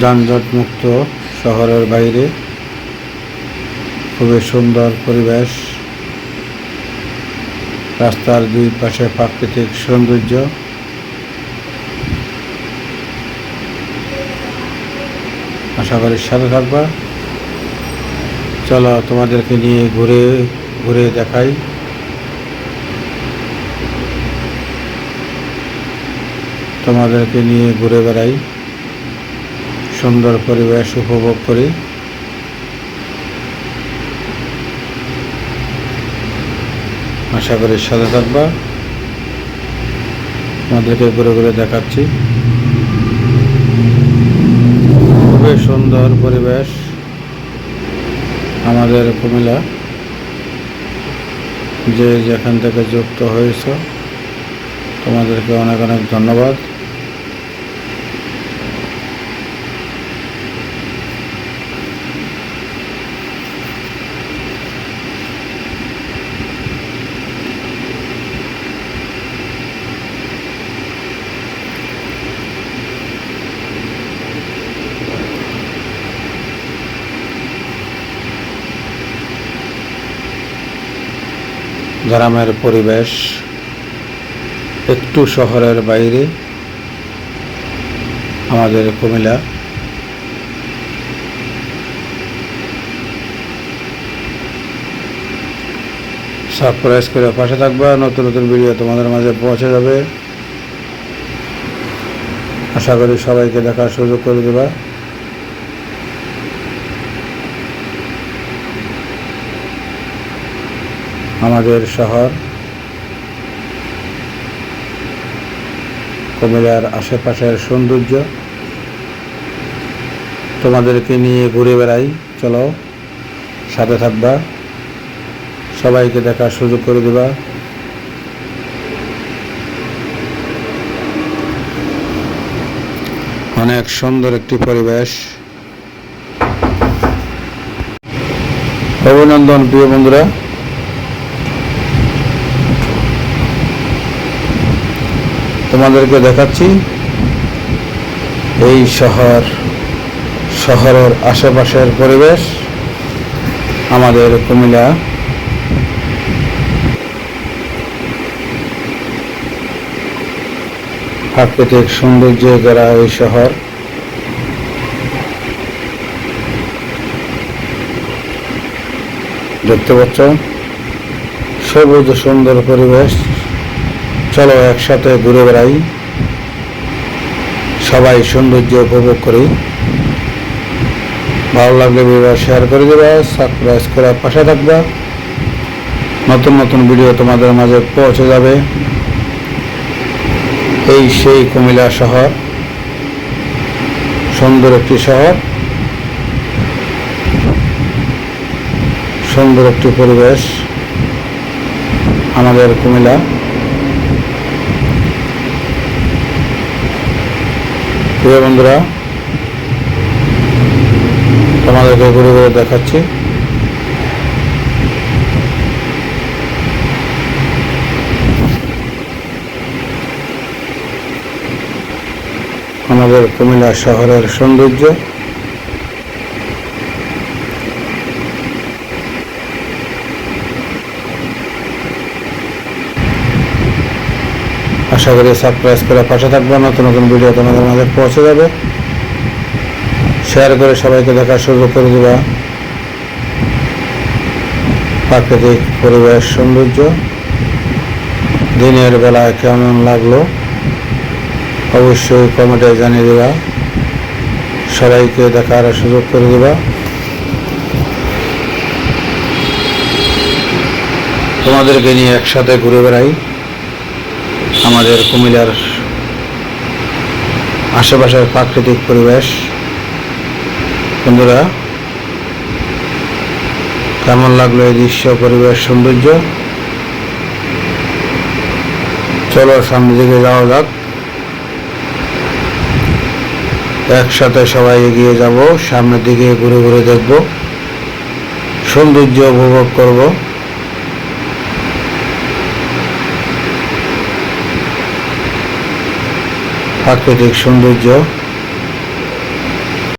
যানজট মুক্ত শহরের বাইরে। খুবই সুন্দর পরিবেশ। রাস্তার দুই পাশে প্রাকৃতিক সৌন্দর্য। আশা করি সাথে থাকবা। চলো তোমাদেরকে নিয়ে ঘুরে ঘুরে দেখাই। তোমাদেরকে নিয়ে ঘুরে বেড়াই। সুন্দর পরিবেশ উপভোগ করি। আশা করি সাথে থাকবা। তোমাদেরকে ঘুরে ঘুরে দেখাচ্ছি। খুবই সুন্দর পরিবেশ আমাদের কুমিল্লা। যে যেখান থেকে যুক্ত হয়েছ, তোমাদেরকে অনেক অনেক ধন্যবাদ। গ্রামের পরিবেশ, একটু শহরের বাইরে, আমাদের কুমিল্লা। সাবস্ক্রাইব করে পাশে থাকবা, নতুন নতুন ভিডিও তোমাদের মাঝে পৌঁছে যাবে। আশা করি সবাইকে দেখার সুযোগ করে দেবা। আমাদের শহর, কুমিল্লার আশেপাশের সৌন্দর্য। তোমাদেরকে নিয়ে ঘুরে বেড়াই, চলো, সাথে থাকবা, সবাইকে দেখার সুযোগ করে দেবা। অনেক সুন্দর একটি পরিবেশ। অভিনন্দন, প্রিয় বন্ধুরা। তোমাদেরকে দেখাচ্ছি। এই শহর, শহরের আশেপাশের পরিবেশ, আমাদের কুমিল্লা। প্রাকৃতিক সৌন্দর্যে ঘেরা এই শহর। দেখতে পাচ্ছ? সবুজ সুন্দর পরিবেশ। চলো একসাথে ঘুরে বেড়াই। সবাই সৌন্দর্য উপভোগ করি। ভালো লাগলে ভিডিও শেয়ার করে দেবা সাবস্ক্রাইব করে পাশে থাকবা। নতুন নতুন ভিডিও তোমাদের মাঝে পৌঁছে যাবে। এই সেই কুমিল্লা শহর। সুন্দর একটি শহর। সুন্দর একটি পরিবেশ। আমাদের কুমিল্লা। প্রিয় বন্ধুরা তোমাদেরকে ঘুরে ঘুরে দেখাচ্ছি। আমাদের কুমিল্লা শহরের সৌন্দর্য। আশা করি সাবস্ক্রাইব করে পাশে থাকবে নতুন নতুন ভিডিও তোমাদের মাঝে পৌঁছে যাবে। শেয়ার করে সবাইকে দেখার সুযোগ করে দেবা। প্রাকৃতিক পরিবেশ সৌন্দর্য। দিনের বেলায় কেমন লাগল? অবশ্যই কমেন্টে জানিয়ে দেবা। সবাইকে দেখার সুযোগ করে দেবা। তোমাদেরকে নিয়ে একসাথে ঘুরে বেড়াই। আমাদের কুমিল্লার আশেপাশের প্রাকৃতিক পরিবেশ। বন্ধুরা, কেমন লাগল এই দৃশ্য, পরিবেশ, সৌন্দর্য? চলো সামনের দিকে যাওয়া যাক। একসাথে সবাই এগিয়ে যাব, সামনের দিকে ঘুরে ঘুরে দেখব। সৌন্দর্য উপভোগ করব। প্রাকৃতিক সৌন্দর্য